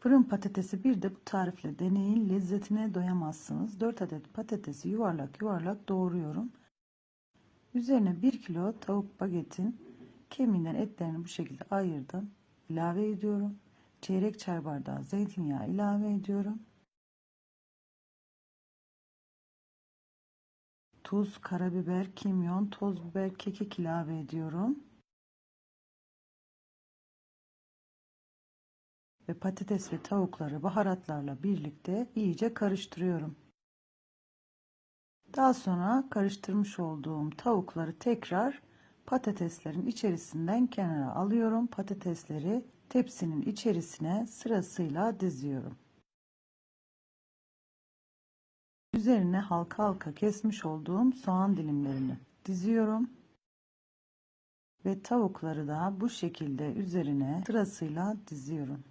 Fırın patatesi bir de bu tarifle deneyin. Lezzetine doyamazsınız. 4 adet patatesi yuvarlak yuvarlak doğruyorum. Üzerine 1 kilo tavuk bagetin kemiğinden etlerini bu şekilde ayırdım. İlave ediyorum. Çeyrek çay bardağı zeytinyağı ilave ediyorum. Tuz, karabiber, kimyon, toz biber, kekik ilave ediyorum. Ve patates ve tavukları baharatlarla birlikte iyice karıştırıyorum. Daha sonra karıştırmış olduğum tavukları tekrar patateslerin içerisinden kenara alıyorum. Patatesleri tepsinin içerisine sırasıyla diziyorum. Üzerine halka halka kesmiş olduğum soğan dilimlerini diziyorum. Ve tavukları da bu şekilde üzerine sırasıyla diziyorum.